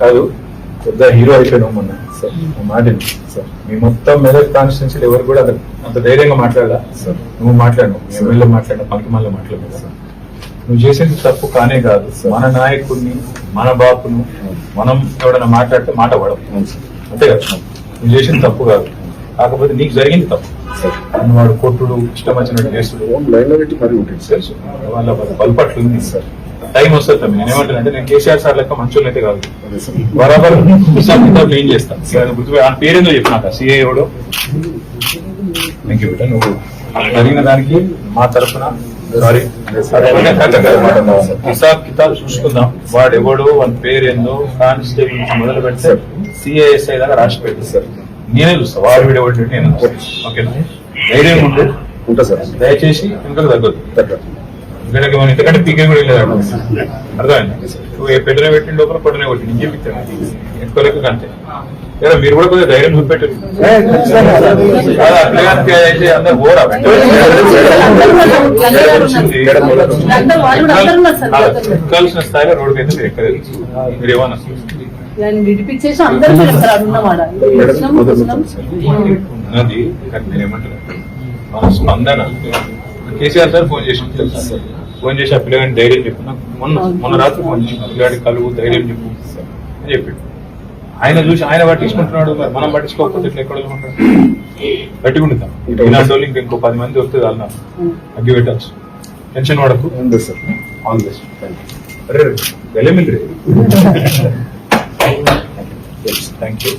కాదు పెద్ద హీరో అయిపోయినావు మొన్న సార్ మాట. సార్. మీ మొత్తం మెదక్ కాన్స్టిట్యూన్సీలు ఎవరు కూడా అంత- అంత ధైర్యంగా మాట్లాడదా సార్. నువ్వు మాట్లాడినావు ఎమ్మెల్యే మాట్లాడిన పనికి మళ్ళీ మాట్లాడలేదు సార్. నువ్వు చేసేది తప్పు కానే కాదు మన నాయకుడిని మన బాపును మనం ఎవడైనా మాట్లాడితే మాట పడవు. అంతే కదా? నువ్వు చేసింది తప్పు కాదు. కాకపోతే నీకు జరిగింది తప్పు. వాడు కొట్టుడు ఇష్టం వచ్చినట్టు ఉంటుంది తెలుసు వాళ్ళ బలపట్లు ఉంది. సార్ టైం వస్తుంది తమ్మి. నేను ఏమంటానంటే నేను కేసీఆర్ సార్ లెక్క మంచోళ్ళు అయితే కాదు బరాబర్ హిసాబ్ కితాబ్ ఏం చేస్తాను గుర్తు ఆ పేరేందో చెప్పినాక సిఏ ఎవడో థ్యాంక్ యూ బేటా నువ్వు జరిగిన దానికి మా తరఫున సారీ హిసాబ్ కితాబ్ చూసుకుందాం. వాడు ఎవడో వాడి పేరేందో కానిస్టేబుల్ నుంచి మొదలు పెడితే సిఐఎస్ఐ దాకా రాసి పెట్టి సార్ నేనే చూస్తా వాడు వీడు ఎవడు నేను ఓకేనా ధైర్యం ఉండు ఉంటా సార్ దయచేసి ఇంకా తగ్గొద్దు తగ్గ ఎందుకంటే మనం ఇంతకంటే పీకే కూడా వెళ్ళలేదు అర్థమైంది నువ్వు ఏ పెట్టిన పెట్టిన లోపల కొట్టనే కొట్టి నీకే పిచ్చాను ఎక్కువ లెక్క అంతే లేదా మీరు కూడా కొద్దిగా ధైర్యం చూపెట్టారు అందరు. ఎక్కాల్సిన స్థాయిలో రోడ్డు అయితే మీరు ఎక్కలేదు మీరు ఏమన్నా దాన్ని విడిపించేసి అందరికీ చెప్తారు అది ఉన్నవాడ? ముస్లిం ముస్లిం? అది కానీ నేను ఏమంటున్నా మన స్పందన. కేసీఆర్ సార్ ఫోన్ చేసి తెలుసా? ఫోన్ చేసి ఆ పిల్లగాని ధైర్యం చెప్పు. నాకు మొన్న మొన్న రాత్రి ఫోన్ చేసి పిల్లగాడి కలుగు ధైర్యం చెప్పు అని చెప్పాడు. ఆయన చూసి ఆయన పట్టించుకుంటున్నాడు మరి. మనం పట్టించుకోకపోతే ఇట్లా ఎక్కడ గట్టిగా ఇలాంటి వాళ్ళు ఇంకో పది మంది వస్తే అలా అగ్గి పెట్టచ్చు. టెన్షన్ పడకు సార్. ఆల్ బెస్ట్ అరే వెళ్ళమిల్లి థ్యాంక్ యూ